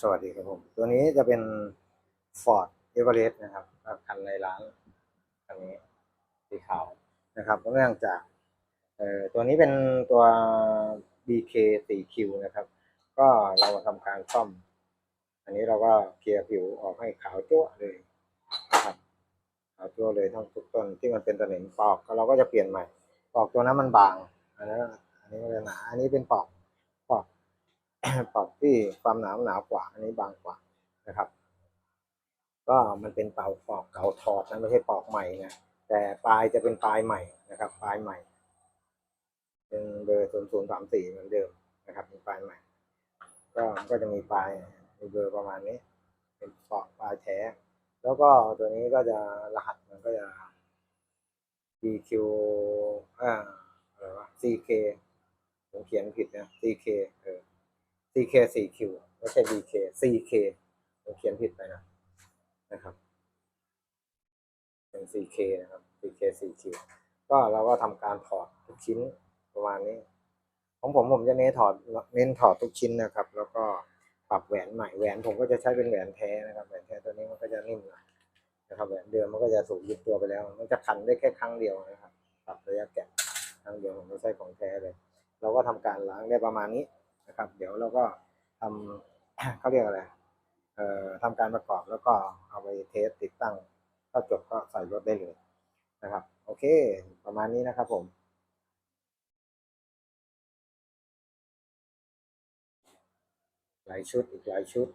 สวัสดีครับผม ตัวนี้จะเป็น Ford Everest นะครับคันในร้านคันนี้สีขาวนะครับเนื่องจากเอ่อตัวนี้เป็นตัว BK 4Q นะครับ ก็เราทำการซ่อม อันนี้เราก็เคลียร์ผิวออกให้ขาวจั่วเลยนะครับขาวจั่วเลยทั้งทุกต้นที่มันเป็นตะเหนิงปอกเราก็จะเปลี่ยนใหม่ ปอกตัวนั้นมันบางอันนั้นอันนี้มันจะหนาอันนี้เป็นปอก ปอกที่ความหนาหนากว่า อันนี้บางกว่านะครับ ก็มันเป็นเป่าปอกเก่าถอดนะไม่ใช่ปอกใหม่นะแต่ปลายจะเป็นปลายใหม่นะครับ ปลายใหม่เป็นเบอร์ศูนย์ศูนย์สามสี่เหมือนเดิมนะครับเป็นปลายใหม่ ก็ก็จะมีปลายมีเบอร์ประมาณนี้ เป็นปอกปลายแท้แล้วก็ตัวนี้ก็จะรหัสมันก็จะ DQ อ่าอะไรวะ CK ผมเขียนผิดนะ CK เออ CK 4Q ไม่ใช่ DK CK ผมเขียนผิดไปนะนะครับเป็น CK นะครับ CK 4Q ก็เราก็ทำการถอดทุกชิ้นประมาณนี้ ของผมผมจะเน้นถอดเน้นถอดทุกชิ้นนะครับ แล้วก็ปรับแหวนใหม่แหวนผมก็จะใช้เป็นแหวนแท้นะครับแหวนแท้ตัวนี้มันก็จะนิ่มหน่อยนะครับแหวนเดิมมันก็จะสูงยึดตัวไปแล้ว มันจะขันได้แค่ครั้งเดียวนะครับปรับระยะแกะครั้งเดียวผมไม่ใช่ของแท้เลย เราก็ทำการล้างได้ประมาณนี้ นะครับ เดี๋ยวเราก็ทำเขาเรียกอะไรเอ่อทำการประกอบแล้วก็เอาไปเทสติดตั้งก็จบก็ใส่รถได้เลยนะครับ โอเค ประมาณนี้นะครับผมหลายชุดอีกหลายชุด